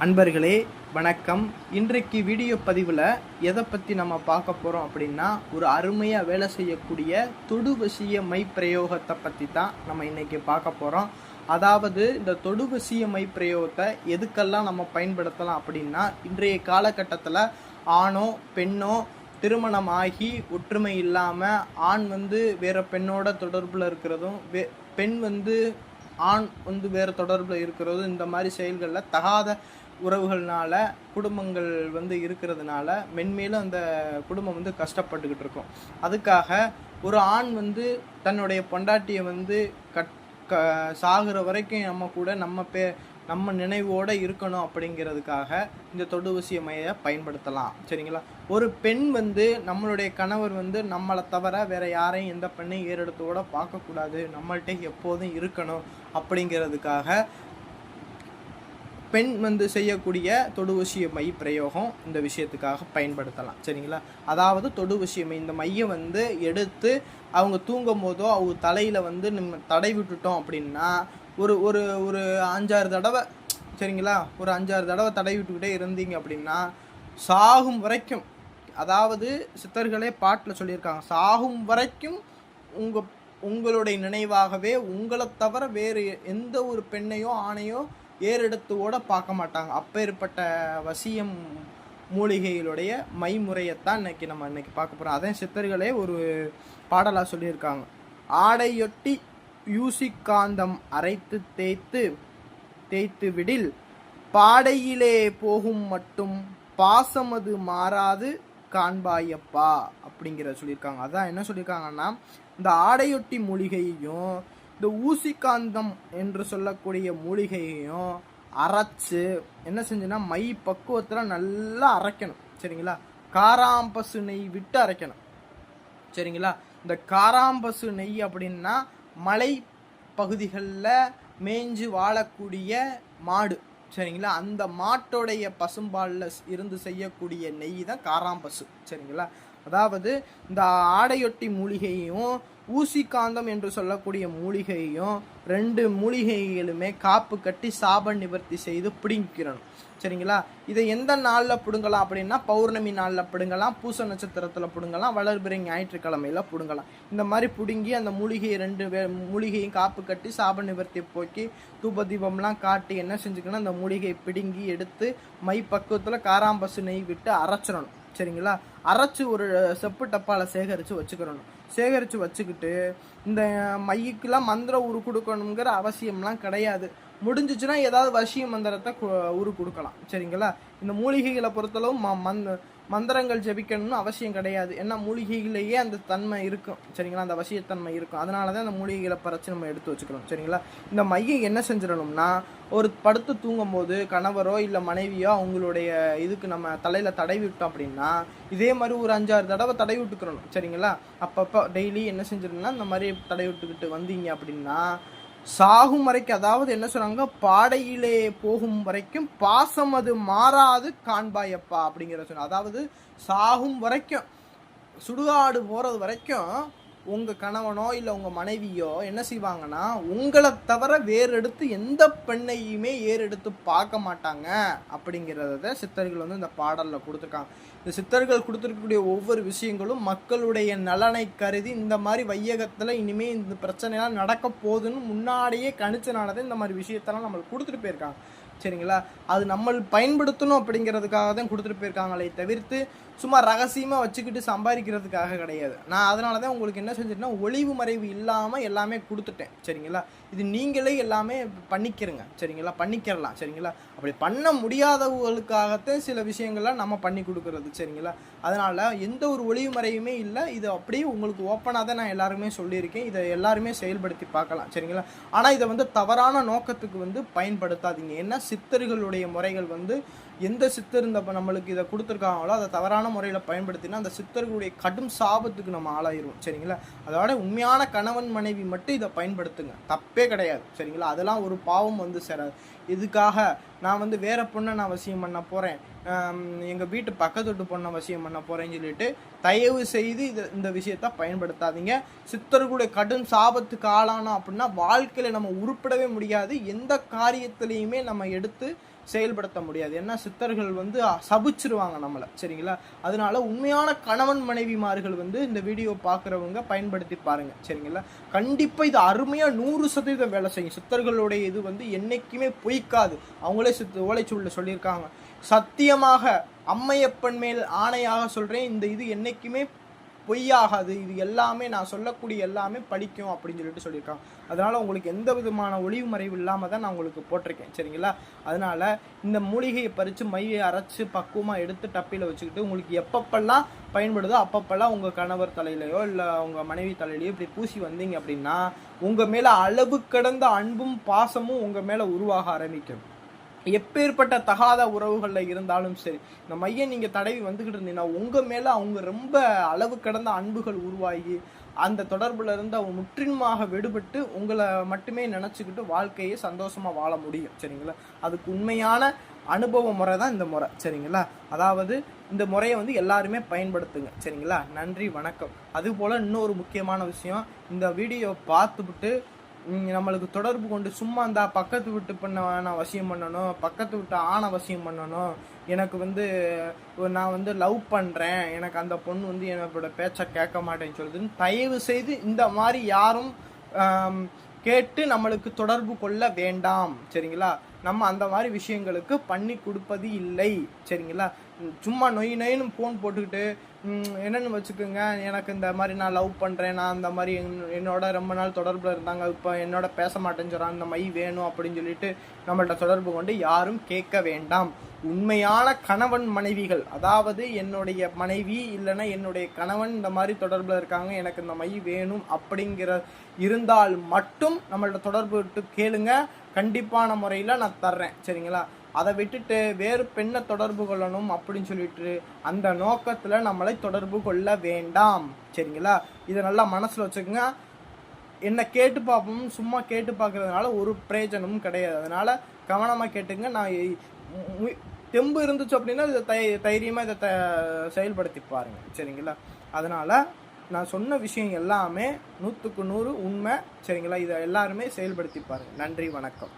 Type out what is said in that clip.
அன்பர்களே வணக்கம். இன்றைக்கு வீடியோ பதிவில் எதை பற்றி நம்ம பார்க்க போகிறோம் அப்படின்னா ஒரு அருமையாக வேலை செய்யக்கூடிய தொடுவசிய மை பிரயோகத்தை பற்றி தான் நம்ம இன்றைக்கி பார்க்க போகிறோம் அதாவது இந்த தொடுவசிய மை பிரயோகத்தை எதுக்கெல்லாம் நம்ம பயன்படுத்தலாம் அப்படின்னா இன்றைய காலகட்டத்தில் ஆணோ பெண்ணோ திருமணம் ஆகி ஒற்றுமை இல்லாமல் ஆண் வந்து வேறு பெண்ணோட தொடர்பில் இருக்கிறதும் வே பெண் வந்து ஆண் வந்து வேறு தொடர்பில் இருக்கிறதும் இந்த மாதிரி செயல்களில் தகாத உறவுகள்னால குடும்பங்கள் வந்து இருக்கிறதுனால மென்மேலும் அந்த குடும்பம் வந்து கஷ்டப்பட்டுக்கிட்டு இருக்கும். அதுக்காக ஒரு ஆண் வந்து தன்னுடைய பொண்டாட்டியை வந்து கட் க சாகுற வரைக்கும் நம்ம கூட நம்ம பே நம்ம நினைவோடு இருக்கணும் அப்படிங்கிறதுக்காக இந்த தொடுவசிய மையை பயன்படுத்தலாம். சரிங்களா? ஒரு பெண் வந்து நம்மளுடைய கணவர் வந்து நம்மளை தவிர வேற யாரையும் எந்த பெண்ணையும் ஏறெடுத்தோட பார்க்கக்கூடாது. நம்மள்கிட்ட எப்போதும் இருக்கணும் அப்படிங்கிறதுக்காக பெண் வந்து செய்யக்கூடிய தொடுவசிய மை பிரயோகம் இந்த விஷயத்துக்காக பயன்படுத்தலாம். சரிங்களா? அதாவது தொடுவசிய மை இந்த மையை வந்து எடுத்து அவங்க தூங்கும் போதோ அவங்க தலையில் வந்து நம்ம தடை விட்டுட்டோம் அப்படின்னா ஒரு ஒரு ஒரு அஞ்சாறு தடவை சரிங்களா? ஒரு அஞ்சாறு தடவை தடை விட்டுக்கிட்டே இருந்தீங்க அப்படின்னா சாகும் வரைக்கும் அதாவது சித்தர்களே பாட்டில் சொல்லியிருக்காங்க சாகும் வரைக்கும் உங்கள் உங்களுடைய நினைவாகவே உங்களை தவிர வேறு எந்த ஒரு பெண்ணையோ ஆணையோ ஏறெடுத்துவோட பார்க்க மாட்டாங்க. அப்பேற்பட்ட வசியம் மூலிகைகளுடைய மைமுறையைத்தான் இன்னைக்கு நம்ம இன்னைக்கு பார்க்க போகிறோம் அதே சித்தர்களே ஒரு பாடலாக சொல்லியிருக்காங்க. ஆடையொட்டி யூசிக்காந்தம் அரைத்து தேய்த்து தேய்த்து விடில் பாடையிலே போகும் மட்டும் பாசமது மாறாது காண்பாயப்பா அப்படிங்கிற சொல்லியிருக்காங்க. அதான் என்ன சொல்லியிருக்காங்கன்னா இந்த ஆடையொட்டி மூலிகையையும் இந்த ஊசிக்காந்தம் என்று சொல்லக்கூடிய மூலிகையையும் அரைச்சு என்ன செஞ்சுன்னா மை பக்குவத்தில் நல்லா அரைக்கணும். சரிங்களா? காராம்பசு நெய் விட்டு அரைக்கணும். சரிங்களா? இந்த காராம்பசு நெய் அப்படின்னா மலை பகுதிகளில் மேய்ஞ்சு வாழக்கூடிய மாடு. சரிங்களா? அந்த மாட்டோடைய பசும்பாலில் இருந்து செய்யக்கூடிய நெய் தான் காராம்பசு சரிங்களா? அதாவது இந்த ஆடையொட்டி மூலிகையும் ஊசிக்காந்தம் என்று சொல்லக்கூடிய மூலிகையும் ரெண்டு மூலிகைகளுமே காப்பு கட்டி சாப நிவர்த்தி செய்து பிடிக்கிறணும் சரிங்களா? இதை எந்த நாளில் பிடுங்கலாம் அப்படின்னா பௌர்ணமி நாளில் பிடுங்கலாம் பூச நட்சத்திரத்தில் பிடுங்கலாம் வளர்பிறை ஞாயிற்றுக்கிழமையில் பிடுங்கலாம். இந்த மாதிரி பிடுங்கி அந்த மூலிகையை ரெண்டு வே மூலிகையும் காப்பு கட்டி சாப நிவர்த்தி போக்கி தூப தீபம்லாம் காட்டி என்ன செஞ்சுக்கணும்? அந்த மூலிகையை பிடுங்கி எடுத்து மை பக்குவத்தில் காராம்பசு நெய் விட்டு அரைச்சிடணும். சரிங்களா? அரைச்சி ஒரு செப்பு டப்பாவில் சேகரித்து வச்சுக்கிறணும் சேகரித்து வச்சுக்கிட்டு இந்த மையக்கெல்லாம் மந்திரம் உரு கொடுக்கணுங்கிற அவசியம்லாம் கிடையாது. முடிஞ்சிச்சுன்னா ஏதாவது வசிய மந்திரத்தை உரு கொடுக்கலாம். சரிங்களா? இந்த மூலிகைகளை பொறுத்தளவு ம மந் மந்திரங்கள் ஜெபிக்கணும்னு அவசியம் கிடையாது. ஏன்னா மூலிகையிலேயே அந்த தன்மை இருக்கும். சரிங்களா? அந்த வசியத்தன்மை இருக்கும். அதனால தான் அந்த மூலிகைகளை பறித்து நம்ம எடுத்து வச்சுக்கிறோம் சரிங்களா? இந்த மையை என்ன செஞ்சிடணும்னா ஒரு படுத்து தூங்கும் போது கணவரோ இல்லை மனைவியோ அவங்களுடைய இதுக்கு நம்ம தலையில் தடை விட்டோம் அப்படின்னா இதே மாதிரி ஒரு அஞ்சாறு தடவை தடவி விட்டுக்கிறணும். சரிங்களா? அப்பப்போ டெய்லி என்ன செஞ்சிடணும்னா இந்த மாதிரி தடவி விட்டுக்கிட்டு வந்தீங்க அப்படின்னா சாகும் வரைக்கும் அதாவது என்ன சொன்னாங்க பாடையிலே போகும் வரைக்கும் பாசம் அது மாறாது காண்பாயப்பா அப்படிங்கிற சொன்ன அதாவது சாகும் வரைக்கும் சுடுகாடு போகிறது வரைக்கும் உங்கள் கணவனோ இல்லை உங்கள் மனைவியோ என்ன செய்வாங்கன்னா உங்களை தவிர வேறெடுத்து எந்த பெண்ணையுமே ஏறெடுத்து பார்க்க மாட்டாங்க அப்படிங்கிறத சித்தர்கள் வந்து இந்த பாடலில் கொடுத்துருக்காங்க. இந்த சித்தர்கள் கொடுத்துருக்கக்கூடிய ஒவ்வொரு விஷயங்களும் மக்களுடைய நலனை கருதி இந்த மாதிரி வையகத்தில் இனிமேல் இந்த பிரச்சனைலாம் நடக்க போகுதுன்னு முன்னாடியே கணிச்சனானது இந்த மாதிரி விஷயத்தெல்லாம் நம்மளுக்கு கொடுத்துட்டு போயிருக்காங்க. சரிங்களா? அது நம்ம பயன்படுத்தணும் அப்படிங்கிறதுக்காக தான் கொடுத்துட்டு போயிருக்காங்களே தவிர்த்து சும்மா ரகசியமாக வச்சுக்கிட்டு சம்பாதிக்கிறதுக்காக கிடையாது. நான் அதனால தான் உங்களுக்கு என்ன செஞ்சிட்டேன்னா ஒளிவு மறைவு இல்லாமல் எல்லாமே கொடுத்துட்டேன். சரிங்களா? இது நீங்களே எல்லாமே பண்ணிக்கிறங்க. சரிங்களா? பண்ணிக்கிறலாம். சரிங்களா? அப்படி பண்ண முடியாதவங்களுக்காகத்தான் சில விஷயங்கள்லாம் நம்ம பண்ணி கொடுக்குறது. சரிங்களா? அதனால் எந்த ஒரு ஒளிமுறையுமே இல்லை. இது அப்படியே உங்களுக்கு ஓப்பனாக தான் நான் எல்லாருமே சொல்லியிருக்கேன். இதை எல்லாருமே செயல்படுத்தி பார்க்கலாம். சரிங்களா? ஆனால் இதை வந்து தவறான நோக்கத்துக்கு வந்து பயன்படுத்தாதீங்க. ஏன்னா சித்தர்களுடைய முறைகள் வந்து எந்த சித்தர் இந்த நம்மளுக்கு இதை கொடுத்துருக்காங்களோ அதை தவறான முறையில் பயன்படுத்தினா அந்த சித்தர்களுடைய கடும் சாபத்துக்கு நம்ம ஆளாயிருவோம். சரிங்களா? அதோட உண்மையான கணவன் மனைவி மட்டும் இதை பயன்படுத்துங்க. தப்பு கிடையாது. சரிங்களா? அதெல்லாம் ஒரு பாவம் வந்து சேராது. இதுக்காக நான் வந்து வேற பொண்ணை நான் வசியம் பண்ண போகிறேன் எங்கள் வீட்டு பக்கத்து வீட்டு பொண்ணை வசியம் பண்ண போகிறேன்னு சொல்லிட்டு தயவு செய்து இது இந்த விஷயத்த பயன்படுத்தாதீங்க. சித்தர்களுடைய கடும் சாபத்துக்கு ஆளானோம் அப்படின்னா வாழ்க்கையில் நம்ம உருப்பிடவே முடியாது. எந்த காரியத்திலையுமே நம்ம எடுத்து செயல்படுத்த முடியாது. ஏன்னா சித்தர்கள் வந்து சபிச்சிருவாங்க நம்மளை. சரிங்களா? அதனால உண்மையான கணவன் மனைவிமார்கள் வந்து இந்த வீடியோ பார்க்குறவங்க பயன்படுத்தி பாருங்க. சரிங்களா? கண்டிப்பாக இது அருமையாக நூறு சதவீதம் வேலை செய்யும். சித்தர்களுடைய இது வந்து என்றைக்குமே பொய்க்காது. அவங்களே சித்து ஓலைச்சூழல சொல்லியிருக்காங்க. சத்தியமாக அம்மையப்பன் மேல் ஆணையாக சொல்கிறேன் இந்த இது என்னைக்குமே பொய்யாகாது. இது எல்லாமே நான் சொல்லக்கூடிய எல்லாமே படிக்கும் அப்படின்னு சொல்லிட்டு சொல்லியிருக்காங்க. அதனால் உங்களுக்கு எந்த விதமான ஒளிவு மறைவு இல்லாமல் தான் நான் உங்களுக்கு போட்டிருக்கேன். சரிங்களா? அதனால் இந்த மூலிகையை பறித்து மையை அரைச்சி பக்குவமாக எடுத்து டப்பியில் வச்சுக்கிட்டு உங்களுக்கு எப்பப்பெல்லாம் பயன்படுதோ அப்பப்பெல்லாம் உங்கள் கணவர் தலையிலையோ இல்லை உங்கள் மனைவி தலையிலையோ இப்படி பூசி வந்தீங்க அப்படின்னா உங்கள் மேலே அளவு கடந்த அன்பும் பாசமும் உங்கள் மேலே உருவாக ஆரம்பிக்கும். எப்பேற்பட்ட தகாத உறவுகளில் இருந்தாலும் சரி இந்த மையம் நீங்கள் தடவி வந்துக்கிட்டு இருந்தீங்கன்னா உங்கள் மேலே அவங்க ரொம்ப அளவு கடந்த அன்புகள் உருவாகி அந்த தொடர்பில் இருந்து அவங்க முற்றிலுமாக விடுபட்டு உங்களை மட்டுமே நினச்சிக்கிட்டு வாழ்க்கையை சந்தோஷமாக வாழ முடியும். சரிங்களா? அதுக்கு உண்மையான அனுபவ முறை தான் இந்த முறை. சரிங்களா? அதாவது இந்த முறையை வந்து எல்லாருமே பயன்படுத்துங்க. சரிங்களா? நன்றி வணக்கம். அதுபோல் இன்னொரு முக்கியமான விஷயம் இந்த வீடியோ பார்த்துவிட்டு நம்மளுக்கு தொடர்பு கொண்டு சும்மா இருந்தா பக்கத்து வீட்டு பண்ண நான் வசியம் பண்ணணும் பக்கத்து விட்டு ஆணை வசியம் பண்ணணும். எனக்கு வந்து நான் வந்து லவ் பண்ணுறேன் எனக்கு அந்த பொண்ணு வந்து என்னோட பேச்சை கேட்க மாட்டேன்னு சொல்லுதுன்னு தயவு செய்து இந்த மாதிரி யாரும் கேட்டு நம்மளுக்கு தொடர்பு கொள்ள வேண்டாம். சரிங்களா? நம்ம அந்த மாதிரி விஷயங்களுக்கு பண்ணி கொடுப்பது இல்லை. சரிங்களா? சும்மா நொய் நொயின்னு ஃபோன் போட்டுக்கிட்டு என்னென்னு வச்சுக்கோங்க எனக்கு இந்த மாதிரி நான் லவ் பண்ணுறேன் நான் அந்த மாதிரி என்- என்னோட ரொம்ப நாள் தொடர்பில் இருந்தாங்க. இப்போ என்னோட பேச மாட்டேன்னு சொல்கிறாங்க இந்த மை வேணும் அப்படின்னு சொல்லிட்டு நம்மள்ட்ட தொடர்பு கொண்டு யாரும் கேட்க வேண்டாம். உண்மையான கணவன் மனைவிகள் அதாவது என்னுடைய மனைவி இல்லைன்னா என்னுடைய கணவன் இந்த மாதிரி தொடர்பில் இருக்காங்க. எனக்கு இந்த மை வேணும் அப்படிங்கிற இருந்தால் மட்டும் நம்மள்ட்ட தொடர்பு விட்டு கேளுங்க. கண்டிப்பான முறையில் நான் தர்றேன். சரிங்களா? அதை விட்டுட்டு வேறு பெண்ணை தொடர்பு கொள்ளணும் அப்படின்னு சொல்லிட்டு அந்த நோக்கத்தில் நம்மளை தொடர்பு கொள்ள வேண்டாம். சரிங்களா? இதை நல்லா மனசில் வச்சுக்கோங்க. என்ன கேட்டு பார்ப்போம். சும்மா கேட்டு பார்க்கறதுனால ஒரு பிரயோஜனமும் கிடையாது. அதனால் கவனமாக கேட்டுங்க. நான் தெம்பு இருந்துச்சு அப்படின்னா இதை தை தைரியமாக இதை த செயல்படுத்தி பாருங்க. சரிங்களா? அதனால் நான் சொன்ன விஷயம் எல்லாமே நூற்றுக்கு நூறு உண்மை. சரிங்களா? இதை எல்லாருமே செயல்படுத்தி பாருங்கள் நன்றி வணக்கம்.